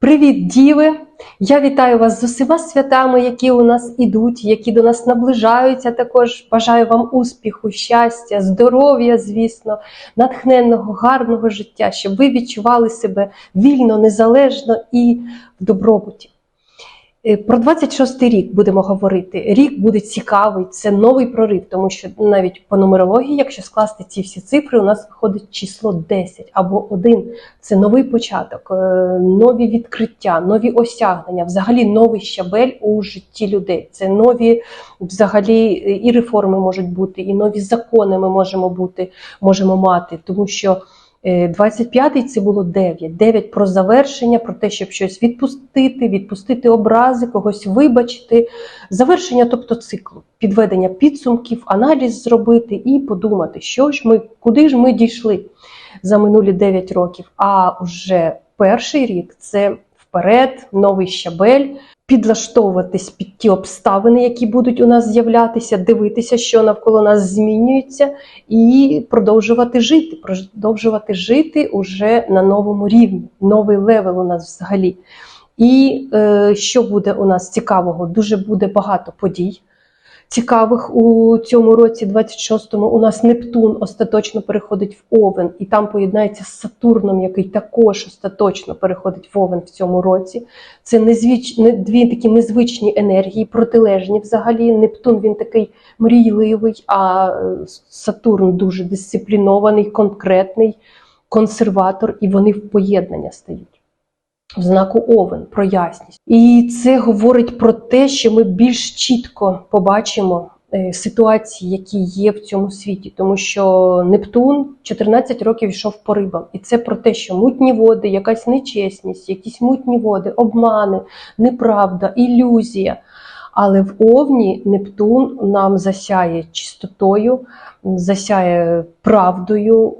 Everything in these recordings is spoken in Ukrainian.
Привіт, діви! Я вітаю вас з усіма святами, які у нас ідуть, які до нас наближаються. Також бажаю вам успіху, щастя, здоров'я, звісно, натхненного, гарного життя, щоб ви відчували себе вільно, незалежно і в добробуті. Е, Про 26 рік будемо говорити. Рік буде цікавий, це новий прорив, тому що навіть по нумерології, якщо скласти ці всі цифри, у нас виходить число 10 або 1. Це новий початок, е, нові відкриття, нові осягнення, взагалі новий щабель у житті людей. Це нові взагалі і реформи можуть бути, і нові закони ми можемо бути, можемо мати, тому що. Е, 25-й це було 9. 9 про завершення, про те, щоб щось відпустити, відпустити образи, когось вибачити. Завершення, тобто циклу, підведення підсумків, аналіз зробити і подумати, що ж ми, куди ж ми дійшли за минулі 9 років. А вже перший рік це вперед, новий щабель. Підлаштовуватись під ті обставини, які будуть у нас з'являтися, дивитися, що навколо нас змінюється, і продовжувати жити, продовжувати жити уже на новому рівні, новий левел у нас взагалі. І е, що буде у нас цікавого? Дуже буде багато подій цікавих у цьому році, 26-му. У нас Нептун остаточно переходить в Овен, і там поєднається з Сатурном, який також остаточно переходить в Овен в цьому році. Це незвич... дві такі незвичні енергії, протилежні взагалі. Нептун він такий мрійливий, а е, Сатурн дуже дисциплінований, конкретний консерватор, і вони в поєднання стають. В знаку Овен про ясність. І це говорить про те, що ми більш чітко побачимо е, ситуації, які є в цьому світі, тому що Нептун 14 років йшов по рибам, і це про те, що мутні води, якась нечесність, якісь мутні води, обмани, неправда, ілюзія. Але в Овні Нептун нам засяє чистотою, засяє правдою.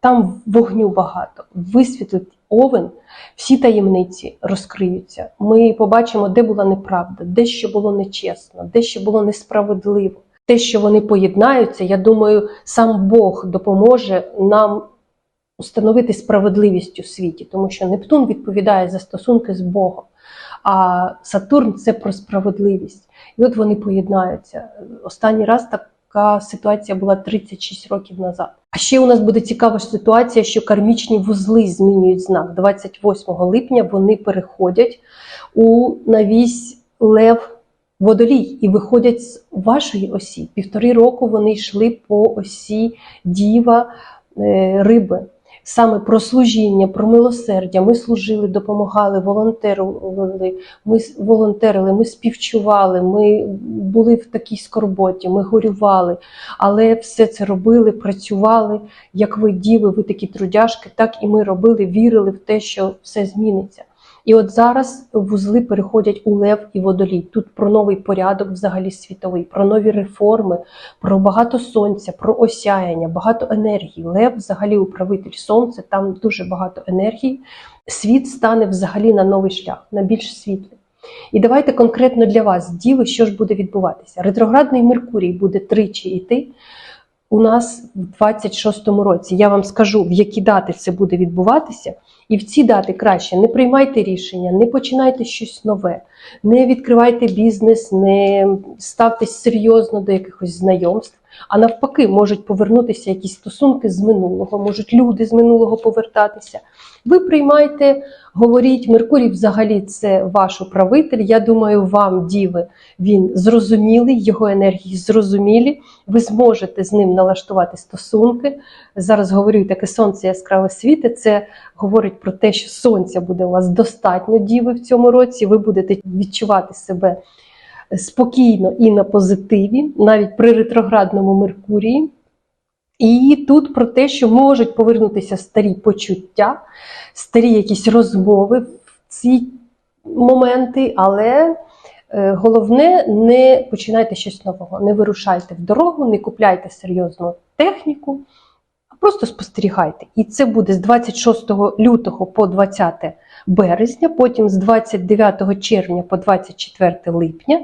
Там вогню багато. Висвітлить овен, всі таємниці розкриються. Ми побачимо, де була неправда, де що було нечесно, де що було несправедливо. Те, що вони поєднаються, я думаю, сам Бог допоможе нам установити справедливість у світі, тому що Нептун відповідає за стосунки з Богом, а Сатурн це про справедливість. І от вони поєднаються. Останній раз така ситуація була 36 років назад. А ще у нас буде цікава ситуація, що кармічні вузли змінюють знак. 28 липня вони переходять у навісь лев водолій і виходять з вашої осі. Півтори року вони йшли по осі діва е, риби. Саме про служіння, про милосердя. Ми служили, допомагали, волонтерили, ми волонтерили, ми співчували, ми були в такій скорботі, ми горювали, але все це робили, працювали. Як ви діви, ви такі трудяшки, так і ми робили, вірили в те, що все зміниться. І от зараз вузли переходять у лев і водолій. Тут про новий порядок, взагалі світовий, про нові реформи, про багато сонця, про осяяння, багато енергії. Лев, взагалі, управитель сонця, там дуже багато енергії. Світ стане взагалі на новий шлях, на більш світлий. І давайте конкретно для вас, діви, що ж буде відбуватися. Ретроградний Меркурій буде тричі йти у нас в 26-му році. Я вам скажу, в які дати це буде відбуватися. І в ці дати краще не приймайте рішення, не починайте щось нове, не відкривайте бізнес, не ставтесь серйозно до якихось знайомств. А навпаки, можуть повернутися якісь стосунки з минулого, можуть люди з минулого повертатися. Ви приймайте, говоріть, Меркурій взагалі це ваш управитель. Я думаю, вам, діви, він зрозумілий, його енергії зрозумілі. Ви зможете з ним налаштувати стосунки. Зараз говорю, таке сонце яскраве світить. Це говорить про те, що сонця буде у вас достатньо діви в цьому році. Ви будете відчувати себе спокійно і на позитиві, навіть при ретроградному Меркурії. І тут про те, що можуть повернутися старі почуття, старі якісь розмови в ці моменти, але е, головне не починайте щось нового, не вирушайте в дорогу, не купляйте серйозну техніку, просто спостерігайте. І це буде з 26 лютого по 20 березня, потім з 29 червня по 24 липня,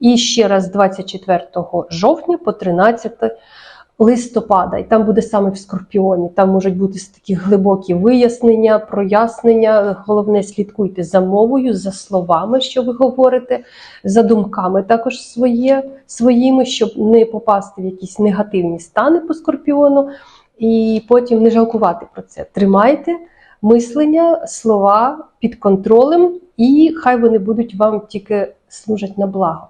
і ще раз з 24 жовтня по 13 листопада, і там буде саме в Скорпіоні. Там можуть бути такі глибокі вияснення, прояснення. Головне, слідкуйте за мовою, за словами, що ви говорите, за думками також своє, своїми, щоб не попасти в якісь негативні стани по скорпіону, і потім не жалкувати про це. Тримайте мислення, слова під контролем, і хай вони будуть вам тільки служать на благо.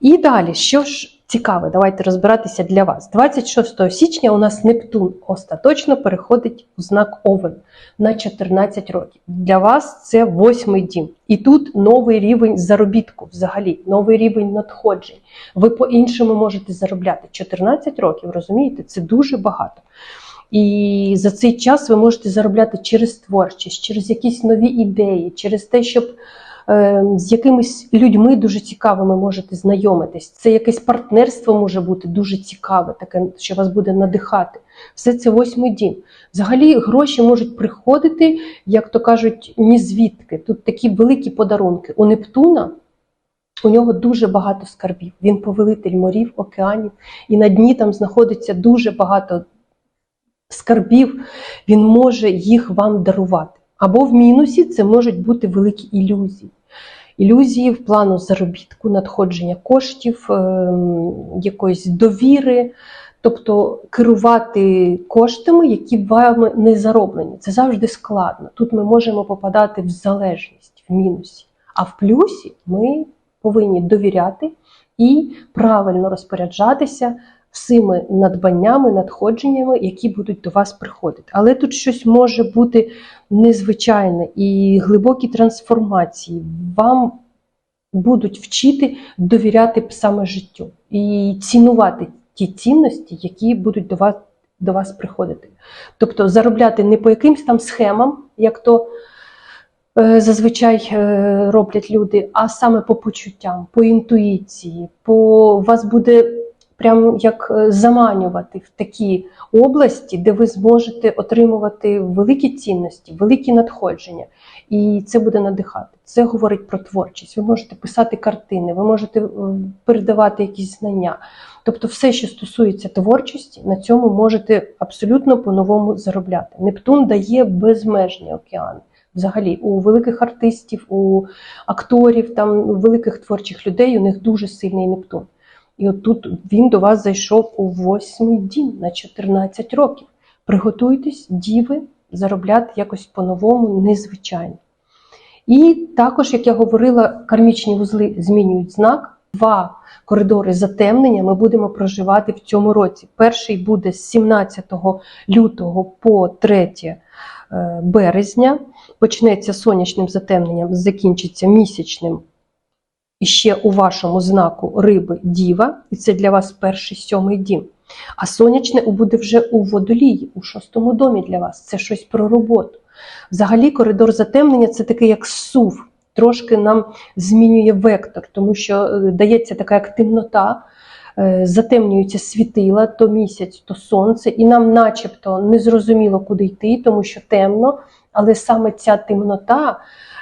І далі, що ж цікаве, давайте розбиратися для вас. 26 січня у нас Нептун остаточно переходить у знак Овен на 14 років. Для вас це восьмий дім. І тут новий рівень заробітку взагалі, новий рівень надходжень. Ви по-іншому можете заробляти. 14 років, розумієте, це дуже багато. І за цей час ви можете заробляти через творчість, через якісь нові ідеї, через те, щоб е, з якимись людьми дуже цікавими можете знайомитись. Це якесь партнерство може бути дуже цікаве, таке, що вас буде надихати. Все це восьмий дім. Взагалі гроші можуть приходити, як то кажуть, ні звідки. Тут такі великі подарунки. У Нептуна у нього дуже багато скарбів. Він повелитель морів, океанів, і на дні там знаходиться дуже багато скарбів. Він може їх вам дарувати. Або в мінусі це можуть бути великі ілюзії. Ілюзії в плану заробітку, надходження коштів, ем, якоїсь довіри, тобто керувати коштами, які вами не зароблені. Це завжди складно. Тут ми можемо попадати в залежність, в мінусі. А в плюсі ми повинні довіряти і правильно розпоряджатися всіми надбаннями, надходженнями, які будуть до вас приходити. Але тут щось може бути незвичайне і глибокі трансформації. Вам будуть вчити довіряти саме життю і цінувати ті цінності, які будуть до вас, до вас приходити. Тобто заробляти не по якимсь там схемам, як то е, зазвичай е, роблять люди, а саме по почуттям, по інтуїції, по вас буде прямо як е, заманювати в такі області, де ви зможете отримувати великі цінності, великі надходження, і це буде надихати. Це говорить про творчість. Ви можете писати картини, ви можете передавати якісь знання. Тобто, все, що стосується творчості, на цьому можете абсолютно по-новому заробляти. Нептун дає безмежні океани. Взагалі, у великих артистів, у акторів, там у великих творчих людей у них дуже сильний Нептун. І от тут він до вас зайшов у восьмий дім на 14 років. Приготуйтесь, діви, заробляти якось по-новому, незвичайно. І також, як я говорила, кармічні вузли змінюють знак. Два коридори затемнення ми будемо проживати в цьому році. Перший буде з 17 лютого по 3 е, березня. Почнеться сонячним затемненням, закінчиться місячним і ще у вашому знаку риби діва, і це для вас перший сьомий дім. А сонячне буде вже у водолії, у шостому домі для вас. Це щось про роботу. Взагалі, коридор затемнення це такий як сув, трошки нам змінює вектор, тому що е, дається така як темнота, затемнюються світила, то місяць, то сонце, і нам начебто не зрозуміло, куди йти, тому що темно, але саме ця темнота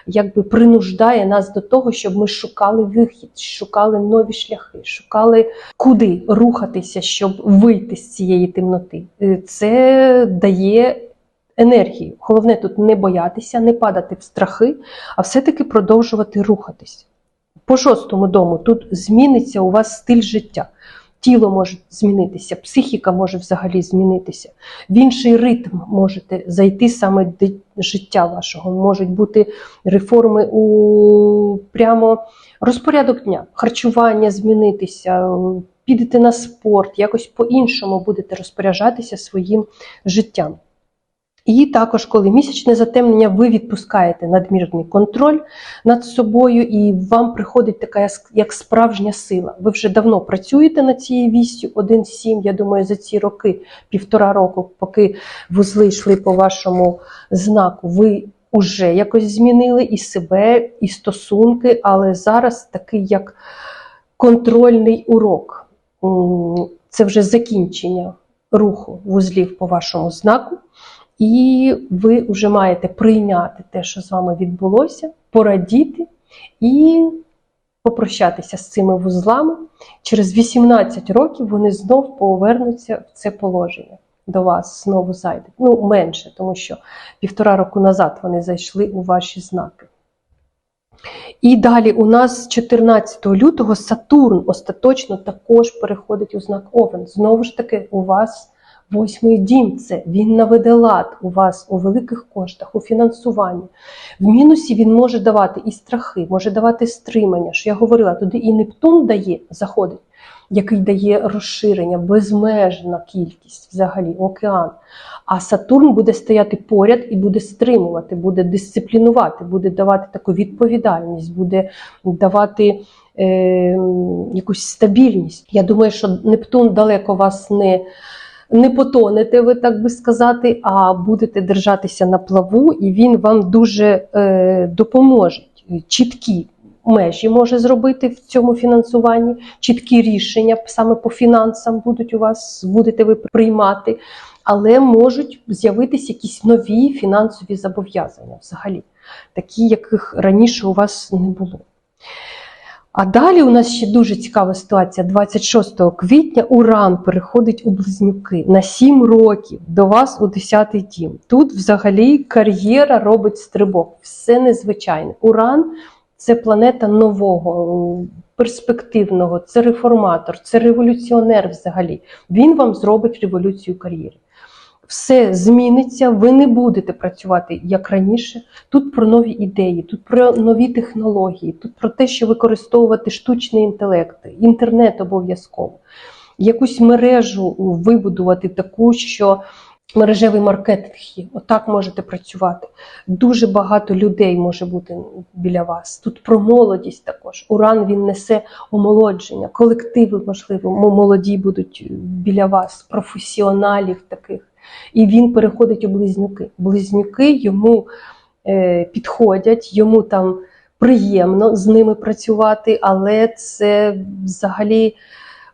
якби принуждає нас до того, щоб ми шукали вихід, шукали нові шляхи, шукали куди рухатися, щоб вийти з цієї темноти. Е, Це дає енергію. Головне тут не боятися, не падати в страхи, а все-таки продовжувати рухатись. По шостому дому тут зміниться у вас стиль життя. Тіло може змінитися, психіка може взагалі змінитися. В інший ритм можете зайти саме до життя вашого. Можуть бути реформи у прямо розпорядок дня, харчування змінитися, підете на спорт, якось по-іншому будете розпоряджатися своїм життям. І також, коли місячне затемнення, ви відпускаєте надмірний контроль над собою, і вам приходить така як справжня сила. Ви вже давно працюєте над цією вістю 1-7, я думаю, за ці роки, півтора року, поки вузли йшли по вашому знаку, ви вже якось змінили і себе, і стосунки, але зараз такий як контрольний урок. Це вже закінчення руху вузлів по вашому знаку. І ви вже маєте прийняти те, що з вами відбулося, порадіти і попрощатися з цими вузлами. Через 18 років вони знов повернуться в це положення. До вас знову зайдуть. Ну, менше, тому що півтора року назад вони зайшли у ваші знаки. І далі у нас 14 лютого Сатурн остаточно також переходить у знак Овен. Знову ж таки, у вас восьмий дім це він наведе лад у вас у великих коштах, у фінансуванні. В мінусі він може давати і страхи, може давати стримання. Що я говорила, туди і Нептун дає, заходить, який дає розширення, безмежна кількість взагалі, океан. А Сатурн буде стояти поряд і буде стримувати, буде дисциплінувати, буде давати таку відповідальність, буде давати е, якусь стабільність. Я думаю, що Нептун далеко вас не, не потонете, ви так би сказати, а будете держатися на плаву, і він вам дуже е, допоможе. Чіткі межі може зробити в цьому фінансуванні, чіткі рішення саме по фінансам будуть у вас, будете ви приймати але можуть з'явитися якісь нові фінансові зобов'язання взагалі, такі, яких раніше у вас не було. А далі у нас ще дуже цікава ситуація. 26 квітня Уран переходить у близнюки на 7 років до вас у 10-й дім. Тут взагалі кар'єра робить стрибок, все незвичайне. Уран це планета нового, перспективного, це реформатор, це революціонер взагалі. Він вам зробить революцію кар'єри все зміниться, ви не будете працювати як раніше. Тут про нові ідеї, тут про нові технології, тут про те, що використовувати штучний інтелект, інтернет обов'язково. Якусь мережу вибудувати таку, що мережевий маркетинг є. Отак можете працювати. Дуже багато людей може бути біля вас. Тут про молодість також. Уран він несе омолодження, колективи, можливо, молоді будуть біля вас, професіоналів таких і він переходить у близнюки. Близнюки йому е, підходять, йому там приємно з ними працювати, але це взагалі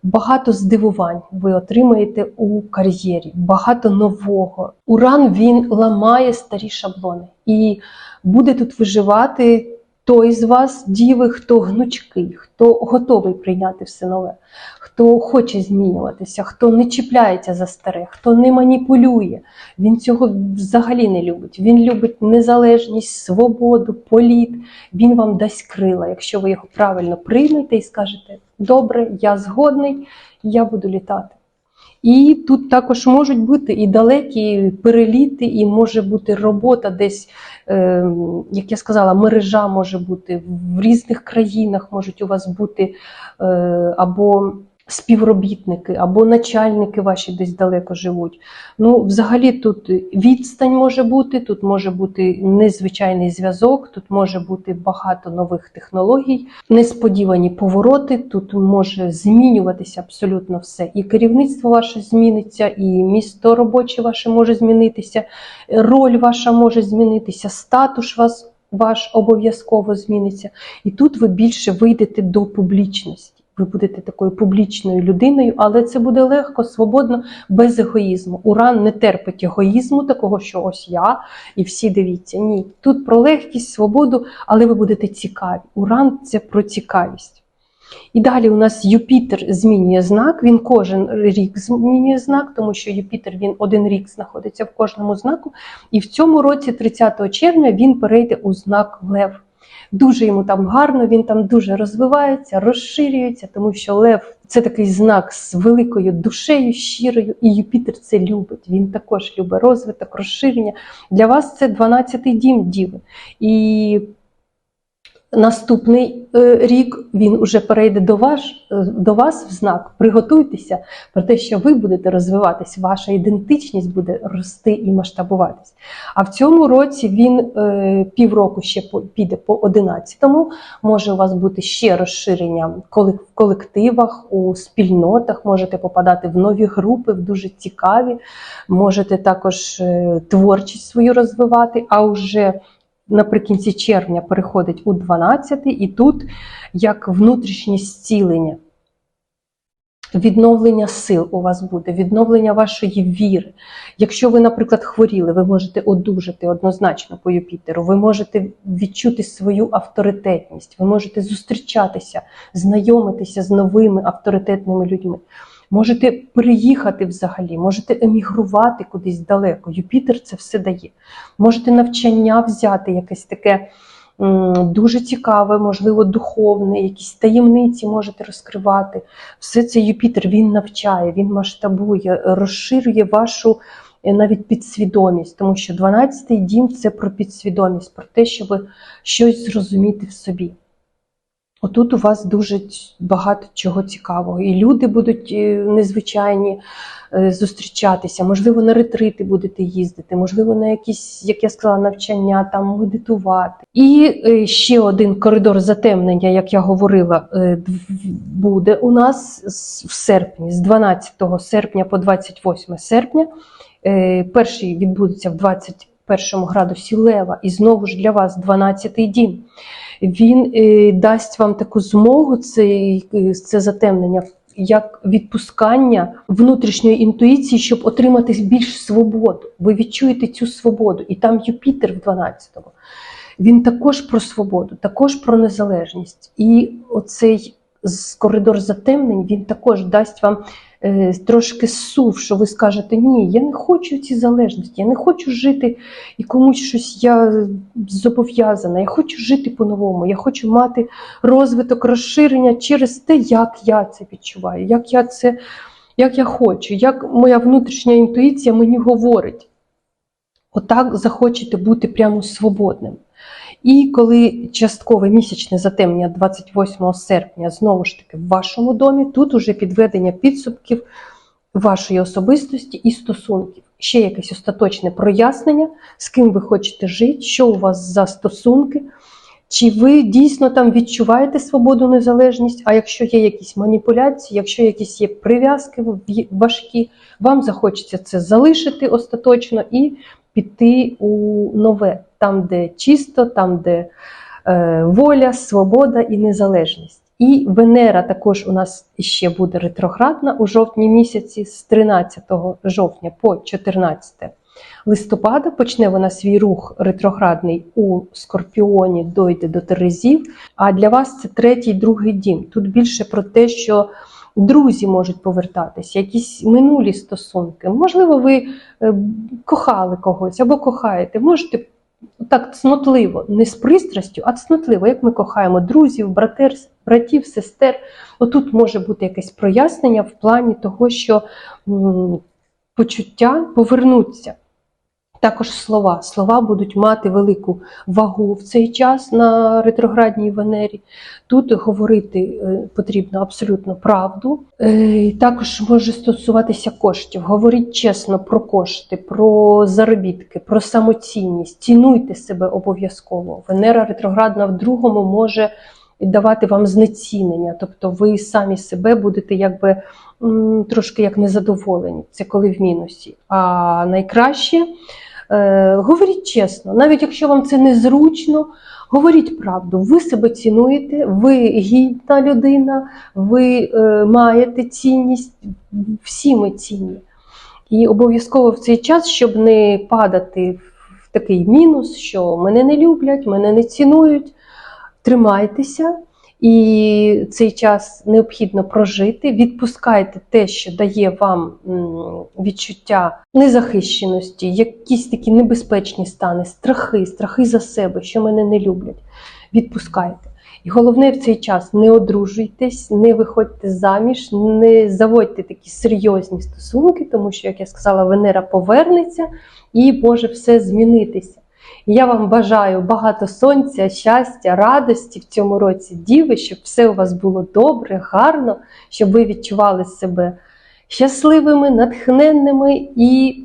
багато здивувань ви отримаєте у кар'єрі, багато нового. Уран він ламає старі шаблони і буде тут виживати той з вас, діви, хто гнучкий, хто готовий прийняти все нове, хто хоче змінюватися, хто не чіпляється за старе, хто не маніпулює. Він цього взагалі не любить. Він любить незалежність, свободу, політ. Він вам дасть крила, якщо ви його правильно приймете і скажете: добре, я згодний, я буду літати. І тут також можуть бути і далекі переліти, і може бути робота десь, е, як я сказала, мережа може бути в різних країнах можуть у вас бути е, або співробітники, або начальники ваші десь далеко живуть. Ну, взагалі, тут відстань може бути, тут може бути незвичайний зв'язок, тут може бути багато нових технологій, несподівані повороти, тут може змінюватися абсолютно все. І керівництво ваше зміниться, і місто робоче ваше може змінитися, роль ваша може змінитися, статус вас. Ваш обов'язково зміниться, і тут ви більше вийдете до публічності. Ви будете такою публічною людиною, але це буде легко, свободно, без егоїзму. Уран не терпить егоїзму, такого, що ось я і всі дивіться. Ні, тут про легкість, свободу, але ви будете цікаві. Уран це про цікавість. І далі у нас Юпітер змінює знак, він кожен рік змінює знак, тому що Юпітер він один рік знаходиться в кожному знаку. І в цьому році, 30 червня, він перейде у знак Лев. Дуже йому там гарно, він там дуже розвивається, розширюється, тому що Лев це такий знак з великою душею, щирою, і Юпітер це любить. Він також любить розвиток, розширення. Для вас це 12-й дім Діви. І Наступний е, рік він уже перейде до ваш, е, до вас в знак. Приготуйтеся про те, що ви будете розвиватись, ваша ідентичність буде рости і масштабуватись. А в цьому році він е, півроку ще піде по 11-му, Може у вас бути ще розширення в колективах, у спільнотах, можете попадати в нові групи, в дуже цікаві, можете також творчість свою розвивати. а вже наприкінці червня переходить у 12 і тут як внутрішнє зцілення. Відновлення сил у вас буде, відновлення вашої віри. Якщо ви, наприклад, хворіли, ви можете одужати однозначно по Юпітеру. Ви можете відчути свою авторитетність, ви можете зустрічатися, знайомитися з новими авторитетними людьми. Можете переїхати взагалі, можете емігрувати кудись далеко. Юпітер це все дає. Можете навчання взяти, якесь таке дуже цікаве, можливо, духовне, якісь таємниці можете розкривати. Все це Юпітер він навчає, він масштабує, розширює вашу е, навіть підсвідомість, тому що 12-й дім це про підсвідомість, про те, щоб щось зрозуміти в собі. Отут у вас дуже багато чого цікавого. І люди будуть е, незвичайні е, зустрічатися, можливо, на ретрити будете їздити, можливо, на якісь, як я сказала, навчання, там медитувати. І е, ще один коридор затемнення, як я говорила, буде у нас в серпні, з 12 серпня по 28 серпня. Перший відбудеться в 21 градусі Лева, і знову ж для вас 12-й дім. Він е, дасть вам таку змогу, це, е, це затемнення, як відпускання внутрішньої інтуїції, щоб отримати більш свободу. Ви відчуєте цю свободу, і там Юпітер в 12-му. Він також про свободу, також про незалежність. І оцей коридор затемнень він також дасть вам трошки сув, що ви скажете: ні, я не хочу ці залежності, я не хочу жити і комусь щось я зобов'язана. Я хочу жити по-новому. Я хочу мати розвиток, розширення через те, як я це відчуваю, як я це, як я хочу, як моя внутрішня інтуїція мені говорить. Отак захочете бути прямо свободним. І коли часткове місячне затемнення 28 серпня знову ж таки в вашому домі, тут уже підведення підсумків вашої особистості і стосунків. Ще якесь остаточне прояснення, з ким ви хочете жити, що у вас за стосунки, чи ви дійсно там відчуваєте свободу, незалежність, а якщо є якісь маніпуляції, якщо якісь є прив'язки важкі, вам захочеться це залишити остаточно і піти у нове, там, де чисто, там, де е, воля, свобода і незалежність. І Венера також у нас ще буде ретроградна у жовтні місяці з 13 жовтня по 14 листопада. Почне вона свій рух ретроградний у Скорпіоні, дойде до Терезів. А для вас це третій, другий дім. Тут більше про те, що друзі можуть повертатися, якісь минулі стосунки. Можливо, ви е, кохали когось або кохаєте. Можете так цнотливо, не з пристрастю, а цнотливо, як ми кохаємо друзів, братер, братів, сестер. Отут може бути якесь прояснення в плані того, що почуття повернуться. Також слова. Слова будуть мати велику вагу в цей час на ретроградній Венері. Тут говорити е, потрібно абсолютно правду. Е, і Також може стосуватися коштів. Говоріть чесно про кошти, про заробітки, про самоцінність. Цінуйте себе обов'язково. Венера ретроградна в другому може давати вам знецінення, тобто ви самі себе будете якби трошки як незадоволені. Це коли в мінусі. А найкраще говоріть чесно, навіть якщо вам це незручно. Говоріть правду, ви себе цінуєте, ви гідна людина, ви е, маєте цінність, всі ми цінні. І обов'язково в цей час, щоб не падати в такий мінус, що мене не люблять, мене не цінують, тримайтеся. І цей час необхідно прожити. Відпускайте те, що дає вам відчуття незахищеності, якісь такі небезпечні стани, страхи, страхи за себе, що мене не люблять. Відпускайте. І головне в цей час не одружуйтесь, не виходьте заміж, не заводьте такі серйозні стосунки, тому що, як я сказала, Венера повернеться і може все змінитися. Я вам бажаю багато сонця, щастя, радості в цьому році, діви, щоб все у вас було добре, гарно, щоб ви відчували себе щасливими, натхненними і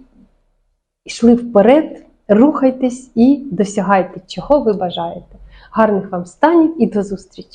йшли вперед, рухайтесь і досягайте, чого ви бажаєте. Гарних вам станів і до зустрічі!